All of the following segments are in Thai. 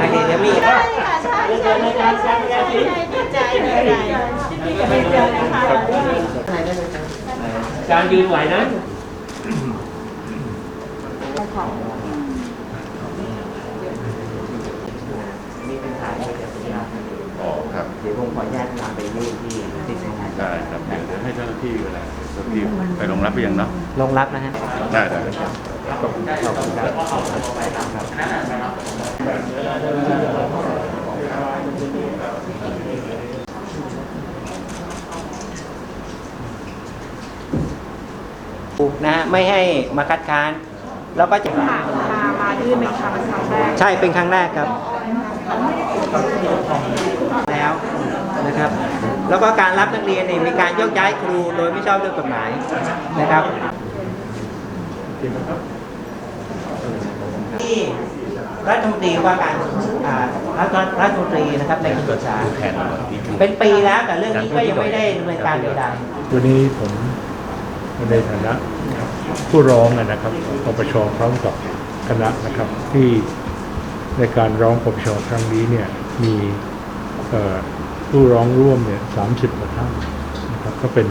นักเรียนจะมีใช่ค่ะใช่ใช่ใช่ใช่ใช่ดีใจดีใจดีใจนะคะอาจารย์ยืนไหวนะนี่เป็นถ่ายเดี๋ยวผมจะอ๋อครับเดี๋ยวผมขออนุญาตนำไปยื่นที่ที่สำงานได้ครับเดี๋ยวให้เจ้าหน้าที่เวลาเจ้าหน้าที่ไปลงรับไปยังเนาะลงรับนะฮะได้ได้ ครับขอบคุณครับนะฮะไม่ให้มาคัดค้านแล้วก็จะมามายื่นเป็นคำครั้งแรกใช่เป็นครั้งแรกครับ แล้วนะครับ แล้วก็การรับนักเรียนเนี่ยมีการโยกย้ายครูโดยไม่ชอบด้วยกฎหมายนะครับ ที่รัฐมนตรีว่าการอ่ารัฐรัฐมนตรีนะครับในกระทรวงศึกษาเป็นปีแล้วแต่เรื่องนี้ก็ยังไม่ได้ดำเนินการใดๆวันนี้ผมในฐานะผู้ร้องนะครับปปชพร้อมกับคณะนะครับที่ในการร้องปปชครั้งนี้เนี่ยมีเอ่อผู้ร้องร่วมเนี่ยสามสิบกว่าท่านนะครับก็เป็น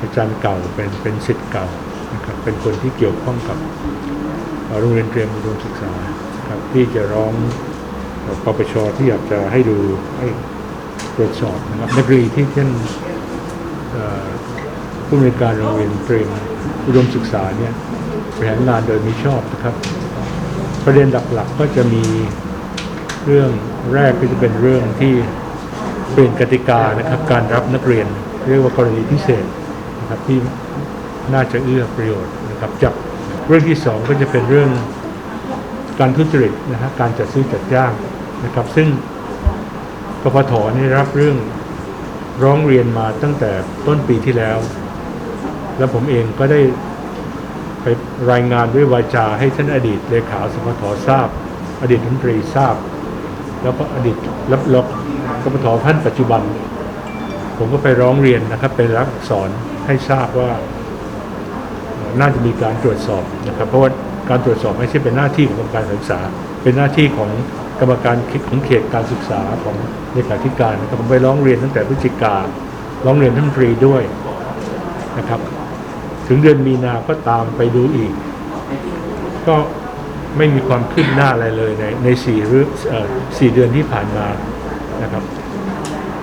อาจารย์เก่าเป็นเป็นสิทธิ์เก่านะครับเป็นคนที่เกี่ยวข้องกับเอ่อ โรงเรียนเตรียมอุดมศึกษาครับที่จะร้องปปชที่อยากจะให้ดูให้ตรวจสอบนะครับนักเรียนที่เช่นผู้บริการโรงเรียนเตรียมอุดมศึกษาเนี่ยบริหารงานโดยมิชอบนะครับ ประเด็นหลักๆก็จะมีเรื่องแรกก็จะเป็นเรื่องที่เปลี่ยนกติกานะครับ การรับนักเรียน เรียกว่ากรณีพิเศษนะครับที่น่าจะเอื้อประโยชน์นะครับจาก เรื่องที่สองก็จะเป็นเรื่องการทุจริตนะฮะการจัดซื้อจัดจ้างนะครับ ซึ่งกพทนี่รับเรื่องร้องเรียนมาตั้งแต่ต้นปีที่แล้ว แล้วผมเองก็ได้ไปรายงานด้วยวาจาให้ท่านอดีตเลขาสพททราบ อดีตรัฐมนตรีทราบ แล้วก็อดีตรับรองกปทท่านปัจจุบัน ผมก็ไปร้องเรียนนะครับเป็นรับอักษรให้ทราบว่า น่าจะมีการตรวจสอบนะครับ เพราะว่าการตรวจสอบไม่ใช่เป็นหน้าที่ของกรรมการศึกษา เป็นหน้าที่ของกรรมการของเขตการศึกษาของเลขาธิการนะครับผมไปร้องเรียนตั้งแต่พฤศจิการ้องเรียนท่านตรีด้วยนะครับ ถึงเดือนมีนาก็ตามไปดูอีก ก็ไม่มีความคืบหน้าอะไรเลยในในสี่เรื่องเอ่อสี่เดือนที่ผ่านมานะครับ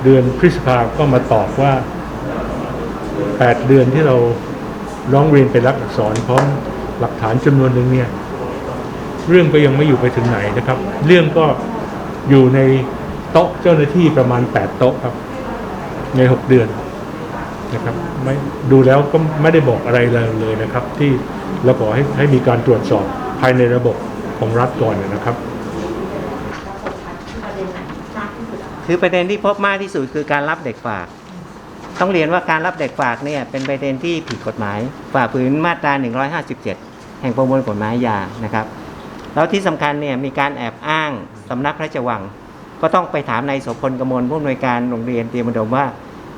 เดือนพฤษภาก็มาตอบว่า 8 เดือนที่เรา ร้องเรียนไปรับอักษรพร้อมหลักฐานจำนวนหนึ่งเนี่ยเรื่องก็ยังไม่อยู่ไปถึงไหนนะครับ เรื่องก็อยู่ในโต๊ะเจ้าหน้าที่ประมาณ 8 โต๊ะครับ ใน 6 เดือนนะครับไม่ดูแล้วก็ไม่ได้บอกอะไรเลยเลยนะครับ ที่เราขอให้ให้มีการตรวจสอบภายในระบบของรัฐก่อนนะครับ คือประเด็นที่พบมากที่สุดคือการรับเด็กฝาก ต้องเรียนว่าการรับเด็กฝากเนี่ยเป็นประเด็นที่ผิดกฎหมายฝ่าฝืนมาตรา 157 แห่งประมวลกฎหมายอานะครับ แล้วที่สำคัญเนี่ยมีการแอบอ้างสำนักพระราชวัง ก็ต้องไปถามนายโสพลกมลผู้อำนวยการโรงเรียนเตรียมอุดมว่า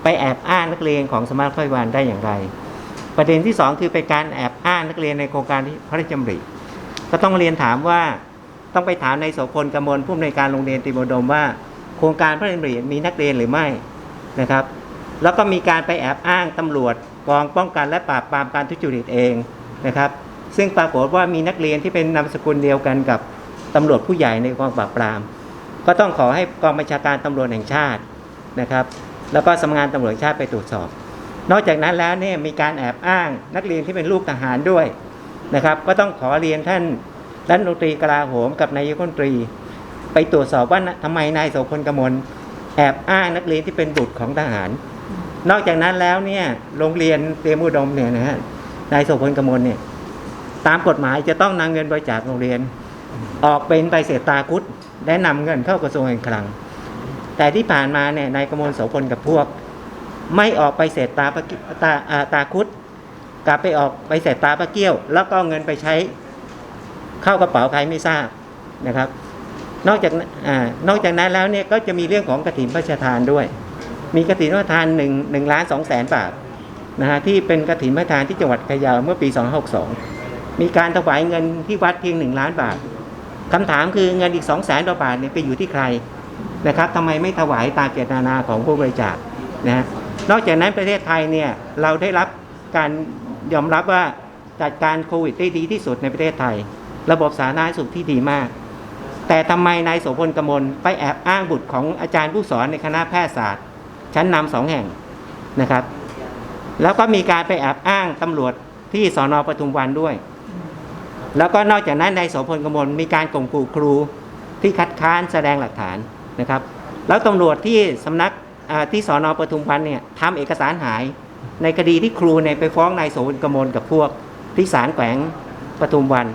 ไปแอบอ้างนักเรียนของสำนักพระราชวังได้อย่างไร ประเด็นที่สองคือเป็นการแอบอ้างนักเรียนในโครงการพระราชดำริก็ต้องเรียนถามว่าต้องไปถามในายโสพลกมลผู้อำนวยการโรงเรียนตรีบดมว่า โครงการพระราชดำริมีนักเรียนหรือไม่นะครับ แล้วก็มีการไปแอบอ้างตำรวจกองป้องกันและปราบปรามการทุจริตเองนะครับ ซึ่งปรากฏว่ามีนักเรียนที่เป็นนามสกุลเดียวกันกับตำรวจผู้ใหญ่ในกองปราบปราม ก็ต้องขอให้กองบัญชาการตำรวจแห่งชาตินะครับ แล้วก็สำนักงานตำรวจชาติไปตรวจสอบ นอกจากนั้นแล้วเนี่ยมีการแอบอ้างนักเรียนที่เป็นลูกทหารด้วยนะครับ ก็ต้องขอเรียนท่านรัฐมนตรีกลาโหมกับนายกรัฐมนตรี ไปตรวจสอบว่าทำไมนายโสพลกมลแอบอ้างนักเรียนที่เป็นบุตรของทหาร นอกจากนั้นแล้วเนี่ยโรงเรียนเตรียมอุดมเนี่ยนะฮะนายโสพลกมลเนี่ย ตามกฎหมายจะต้องนำเงินบริจาคโรงเรียน ออกเป็นใบเสร็จตาคุดและนำเงินเข้ากระทรวงการคลัง แต่ที่ผ่านมาเนี่ยนายกมลโสพลกับพวก ไม่ออกไปเสร็จตาปะตาอาตาคุดกลับไปออกไปเสร็จตาปะเกี้ยว แล้วก็เงินไปใช้เข้ากระเป๋าใครไม่ทราบนะครับ นอกจากนอ่านอกจากนั้นแล้วเนี่ยก็จะมีเรื่องของกฐินพระราชทานด้วย มีกฐินพระทานหนึ่งหนึ่งล้านสองแสนบาทนะฮะที่เป็นกฐินพระราชทานที่จังหวัดพะเยาเมื่อปี 2562 มีการถวายเงินที่วัดเพียงหนึ่งล้านบาทคำถามคือเงินอีก 2 0 0แสนกว่าบาทเนี่ยไปอยู่ที่ใครนะครับทำไมไม่ถวายตามเจตนาของผู้บริจาคนะฮะนอกจากนั้นประเทศไทยเนี่ยเราได้รับการยอมรับว่าจัดการโควิดได้ดีที่สุดในประเทศไทย ระบบสาธารณสุขที่ดีมาก แต่ทำไมนายโสพลกมลไปแอบอ้างบุตรของอาจารย์ผู้สอนในคณะแพทยศาสตร์ ชั้นนำสองแห่งนะครับ แล้วก็มีการไปแอบอ้างตำรวจที่สอนอปทุมวันด้วย แล้วก็นอกจากนั้นนายโสพลกมลมีการข่มขู่ครูที่คัดค้านแสดงหลักฐานนะครับ แล้วตำรวจที่สำนักที่สอนอปทุมวันเนี่ยทำเอกสารหายในคดีที่ครูเนี่ยไปฟ้องนายโสพลกมลกับพวกที่ศาลแขวงปทุมวัน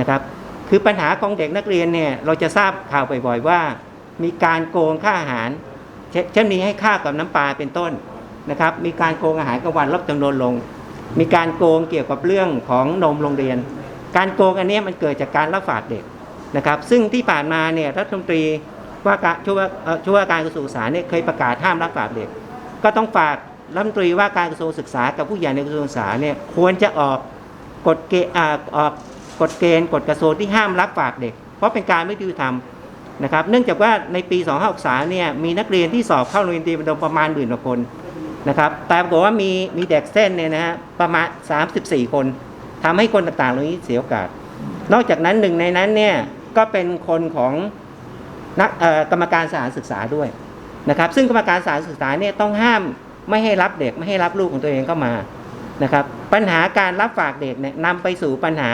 นะครับ คือปัญหาของเด็กนักเรียนเนี่ยเราจะทราบข่าวบ่อยๆว่า มีการโกงค่าอาหาร เช่นนมีให้ข้าวกับน้ำปลาเป็นต้นนะครับ มีการโกงอาหารกลางวันลดจำนวนลง มีการโกงเกี่ยวกับเรื่องของนมโรงเรียน การโกงอันนี้มันเกิดจากการรับฝากเด็กนะครับ ซึ่งที่ผ่านมาเนี่ยรัฐมนตรีว่าการช่วยช่วยการกระทรวงศึกษาเนี่ยเคยประกาศห้ามรับฝากเด็ก ก็ต้องฝากรัฐมนตรีว่าการกระทรวงศึกษากับผู้ใหญ่ในกระทรวงศึกษาเนี่ยควรจะออกกฎเกณฑ์อออกกฎเกณฑ์กฎกระทรวงที่ห้ามรับฝากเด็ก เพราะเป็นการไม่ยุติธรรม นะครับ เนื่องจากว่าในปี 2563เนี่ยมีนักเรียนที่สอบเข้าโรงเรียนเตรียมอุดมประมาณหมื่นกว่าคนนะครับแต่ปรากฏว่ามีมีเด็กเส้นเนี่ยนะฮะประมาณ 34 คนทำให้คนต่างๆเหล่านี้เสียโอกาส นอกจากนั้นหนึ่งในนั้นเนี่ยก็เป็นคนของนักเออกรรมการสถานศึกษาด้วยนะครับ ซึ่งกรรมการสถานศึกษาเนี่ยต้องห้ามไม่ให้รับเด็กไม่ให้รับลูกของตัวเองเข้ามานะครับ ปัญหาการรับฝากเด็กเนี่ยนำไปสู่ปัญหา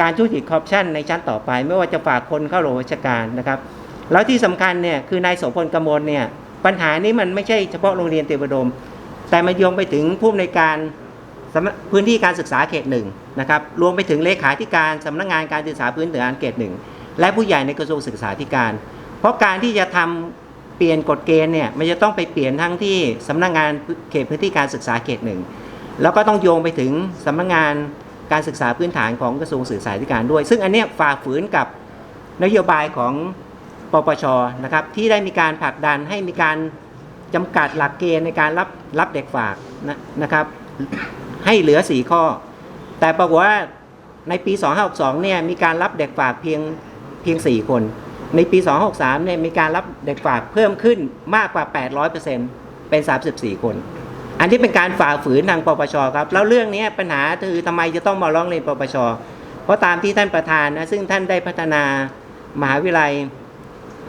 การทุจริตคอร์รัปชันในชั้นต่อไป ไม่ว่าจะฝากคนเข้าโรงราชการนะครับแล้วที่สำคัญเนี่ยคือนายโสพลกมลเนี่ยปัญหานี้มันไม่ใช่เฉพาะโรงเรียนเตรียมอุดม แต่มันโยงไปถึงผู้อำนวยการพื้นที่การศึกษาเขตหนึ่งนะครับรวมไปถึงเลขาธิการสำนักงานการศึกษาพื้นฐานเขตหนึ่งและผู้ใหญ่ในกระทรวงศึกษาธิการ เพราะการที่จะทำเปลี่ยนกฎเกณฑ์เนี่ยมันจะต้องไปเปลี่ยนทั้งที่สำนักงานเขตพื้นที่การศึกษาเขตหนึ่งแล้วก็ต้องโยงไปถึงสำนักงาน การศึกษาพื้นฐานของกระทรวงศึกษาธิการด้วย ซึ่งอันเนี้ยฝ่าฝืนกับนโยบายของปปชนะครับที่ได้มีการผลักดันให้มีการจำกัดหลักเกณฑ์ในการรับรับเด็กฝากนะนะครับ ให้เหลือ 4 ข้อ แต่ปรากฏว่าในปี 2562เนี่ยมีการรับเด็กฝากเพียงเพียง 4 คน ในปี 2563เนี่ยมีการรับเด็กฝากเพิ่มขึ้นมากกว่า 800%เป็น 34 คน อันที่เป็นการฝ่าฝืนทางปปชครับแล้วเรื่องนี้ปัญหาคือทำไมจะต้องมาร้องเรียนปปชเพราะตามที่ท่านประธานนะซึ่งท่านได้พัฒนามหาวิทยาลัย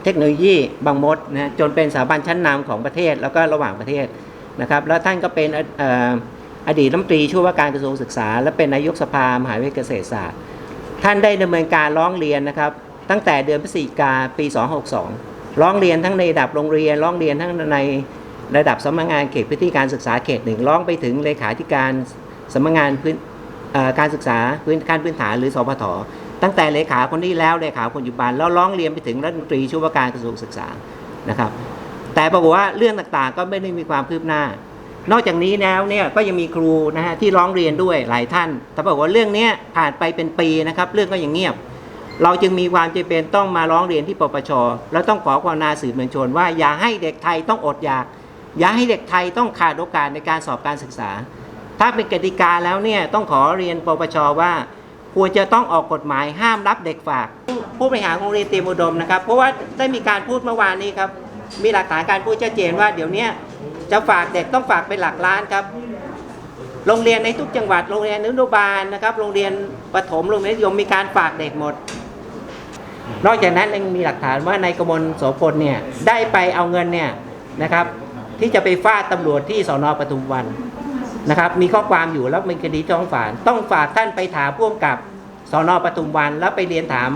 เทคโนโลยีบางมดนะจนเป็นสถาบันชั้นนำของประเทศแล้วก็ระหว่างประเทศนะครับแล้วท่านก็เป็นอดีตรัฐมนตรีช่วยว่าการกระทรวงศึกษา และเป็นนายกสภามหาวิทยาลัยเกษตรศาสตร์ ท่านได้ดำเนินการร้องเรียนนะครับ ตั้งแต่เดือนพฤศจิกาปี 262 ร้องเรียนทั้งในระดับโรงเรียน ร้องเรียนทั้งใน ระดับสำนักงานเขตพื้นที่การศึกษาเขตหนึ่งร้องไปถึงเลขาธิการสำนักงานพื้นการศึกษาพื้นการพื้นฐานหรือสพทตั้งแต่เลขาคนนี้แล้วเลขาคนปัจจุบันแล้วร้องเรียนไปถึงรัฐมนตรีช่วยว่าการกระทรวงศึกษานะครับ แต่ปรากฏว่าเรื่องต่างๆ ก็ไม่ได้มีความคืบหน้า นอกจากนี้แล้วเนี่ยก็ยังมีครูนะฮะที่ร้องเรียนด้วยหลายท่าน แต่บอกว่าเรื่องนี้ผ่านไปเป็นปีนะครับ เรื่องก็ยังเงียบ เราจึงมีความจำเป็นต้องมาร้องเรียนที่ปปชแล้วต้องขอความนาสื่อมวลชนว่าอย่าให้เด็กไทยต้องอดอยาก อย่าให้เด็กไทยต้องขาดโอกาสในการสอบการศึกษา ถ้าเป็นกติกาแล้วเนี่ยต้องขอเรียนปปชว่าควรจะต้องออกกฎหมายห้ามรับเด็กฝาก ผู้บริหารโรงเรียนเตรียมอุดมนะครับ เพราะว่าได้มีการพูดเมื่อวานนี้ครับ มีหลักฐานการพูดชัดเจนว่าเดี๋ยวนี้จะฝากเด็กต้องฝากเป็นหลักล้านครับ โรงเรียนในทุกจังหวัดโรงเรียนอนุบาลนะครับ โรงเรียนประถมโรงเรียนยมมีการฝากเด็กหมด นอกจากนั้นยังมีหลักฐานว่านายกมลโสพลเนี่ยได้ไปเอาเงินเนี่ยนะครับ ที่จะไปฟาดตำรวจที่สอนอปทุมวันนะครับ มีข้อความอยู่แล้วเป็นคดีจ้องฝานต้องฝากท่านไปถามพ่วงกับสอนอปทุมวัน แล้วไปเรียนถาม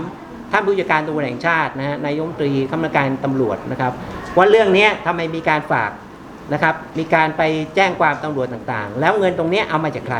ท่านผู้จัดการตำรวจแห่งชาตินะฮะนายกรัฐมนตรีคณะการตำรวจนะครับ ว่าเรื่องนี้ทำไมมีการฝากนะครับ มีการไปแจ้งความตำรวจต่างๆ แล้วเงินตรงนี้เอามาจากใคร